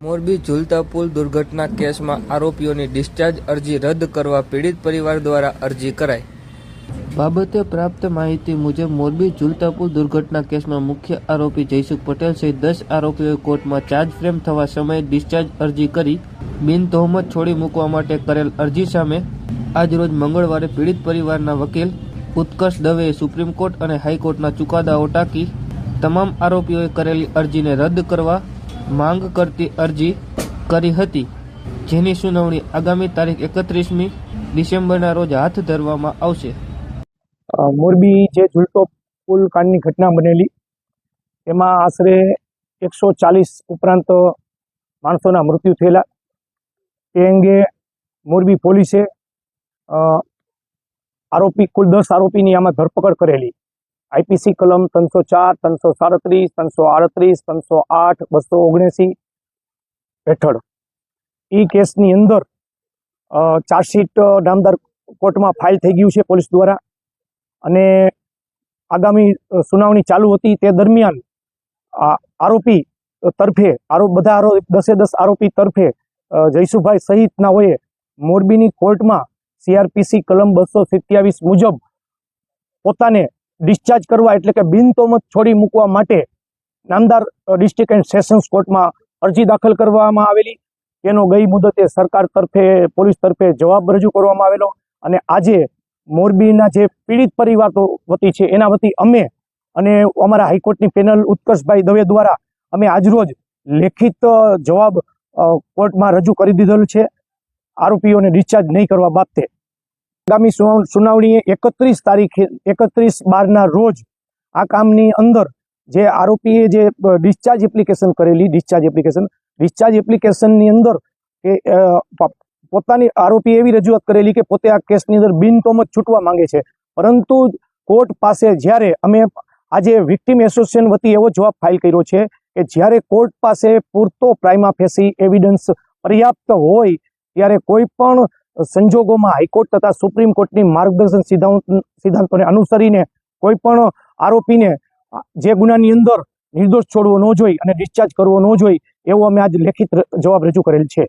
મોરબી ઝૂલતા પુલ દુર્ઘટના કેસમાં આરોપીઓની ડિસ્ચાર્જ અરજી રદ કરવા પીડિત પરિવાર દ્વારા અરજી કરાઈ. બાબતે પ્રાપ્ત માહિતી મુજબ મોરબી ઝૂલતા પુલ દુર્ઘટના કેસમાં મુખ્ય આરોપી જયસુખ પટેલ સહિત દસ આરોપીઓએ કોર્ટમાં ચાર્જ ફ્રેમ થવા સમયે ડિસ્ચાર્જ અરજી કરી બિન તહોમત છોડી મૂકવા માટે કરેલ અરજી સામે આજરોજ મંગળવારે પીડિત પરિવારના વકીલ ઉત્કર્ષ દવેએ સુપ્રીમ કોર્ટ અને હાઈકોર્ટના ચુકાદાઓ ટાંકી તમામ આરોપીઓએ કરેલી અરજીને રદ કરવા માંગ કરતી અરજી કરી હતી, જેની સુનાવણી આગામી તારીખ એકત્રીસમી ડિસેમ્બરના રોજ હાથ ધરવામાં આવશે. મોરબી જે ઝૂલતો પુલ કાંડની ઘટના બનેલી, એમાં આશરે એકસો ચાલીસ ઉપરાંત માણસોના મૃત્યુ થયેલા. તે અંગે મોરબી પોલીસે આરોપી, કુલ દસ આરોપીની આમાં ધરપકડ કરેલી. આઈપીસી કલમ ત્રણસો ચાર, ત્રણસો સાડત્રીસ, ત્રણસો આડત્રીસ, ત્રણસો આઠ, બસો ઓગણસી હેઠળ. એ કેસની અંદર ચાર્જશીટ નામદાર કોર્ટમાં ફાઇલ થઈ ગયું છે પોલીસ દ્વારા અને આગામી સુનાવણી ચાલુ હતી તે દરમિયાન આરોપી તરફે આરોપ બધા આરોપ દસે દસ આરોપી તરફે જયસુભાઈ સહિતના હોય મોરબીની કોર્ટમાં સીઆરપીસી કલમ બસો સિત્યાવીસ મુજબ પોતાને ડિસ્ચાર્જ કરવા એટલે કે બિનતોમત છોડી મૂકવા માટે નામદાર ડિસ્ટ્રિક્ટ એન્ડ સેશન્સ કોર્ટમાં અરજી દાખલ કરવામાં આવેલી. તેનો ગઈ મુદતે સરકાર તરફે, પોલીસ તરફે જવાબ રજૂ કરવામાં આવેલો અને આજે મોરબીના જે પીડિત પરિવારો વતી છે, એના વતી અમે અને અમારા હાઈકોર્ટની પેનલ ઉત્કર્ષભાઈ દવે દ્વારા અમે આજરોજ લેખિત જવાબ કોર્ટમાં રજૂ કરી દીધેલું છે. આરોપીઓને ડિસ્ચાર્જ નહીં કરવા બાબતે આગામી સુનાવ- સુનાવણીએ એકત્રીસ તારીખે, એકત્રીસ બારના રોજ આ કામની અંદર જે આરોપીએ જે ડિસ્ચાર્જ એપ્લિકેશન કરેલી ડિસ્ચાર્જ એપ્લિકેશન ડિસ્ચાર્જ એપ્લિકેશનની અંદર કે પોતાની આરોપી એવી રજૂઆત કરેલી કે પોતે આ કેસની અંદર બિનતોમત છૂટવા માંગે છે. પરંતુ કોર્ટ પાસે જ્યારે અમે આજે વિક્ટિમ એસોસિએશન વતી એવો જવાબ ફાઇલ કર્યો છે કે જ્યારે કોર્ટ પાસે પૂરતો પ્રાઇમા ફેસી એવિડન્સ પર્યાપ્ત હોય, ત્યારે કોઈ પણ સંજોગોમાં હાઈકોર્ટ તથા સુપ્રીમ કોર્ટની માર્ગદર્શન સિદ્ધાંત સિદ્ધાંતોને અનુસરીને કોઈ પણ આરોપીને જે ગુનાની અંદર નિર્દોષ છોડવો ન જોઈ અને ડિસ્ચાર્જ કરવો ન જોઈ, એવો અમે આજ લેખિત જવાબ રજૂ કરેલ છે.